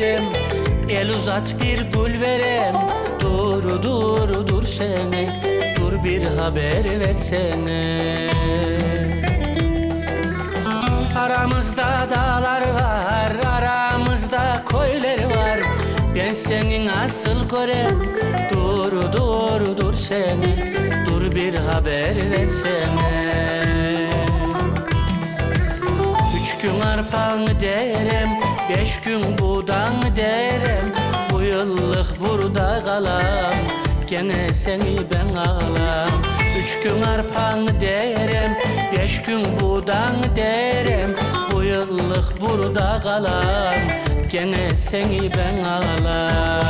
derem El uzat bir gül verem Dur dur dur sene. Dur bir haber versene. Aramızda dağlar var, aramızda koylar var. Ben senin asıl görem, dur dur dur seni, dur bir haber versene. Üç gün arpanı derem, beş gün buğdanı gene seni ben ağlam. Üç gün arpanı derem, beş gün buğdanı derem. Bu yıllık burada kalam, gene seni ben ağlam.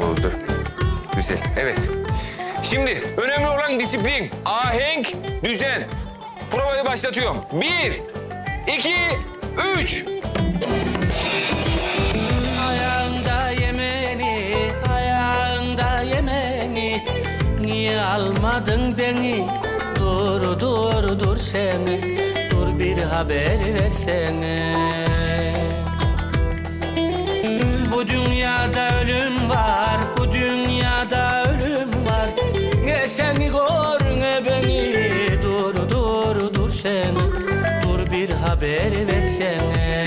Oldu. Güzel. Evet. Şimdi önemli olan disiplin, ahenk, düzen. Provayı başlatıyorum. Bir, iki, üç. Ayağında yemeni, ayağında yemeni Niye almadın beni? Dur dur dur seni Dur bir haber versene Bu dünyada ölüm var, haber versene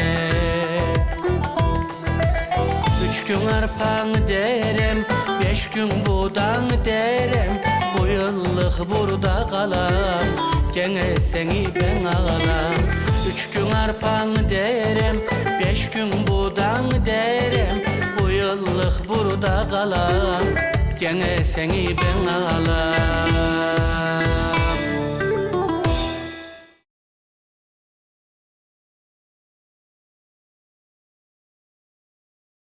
Üç gün arpanı derem, beş gün buğdanı derem Bu yıllık burada kalam, gene seni ben ağlam. Üç gün arpanı derem, beş gün buğdanı derem Bu yıllık burada kalam, gene seni ben ağlam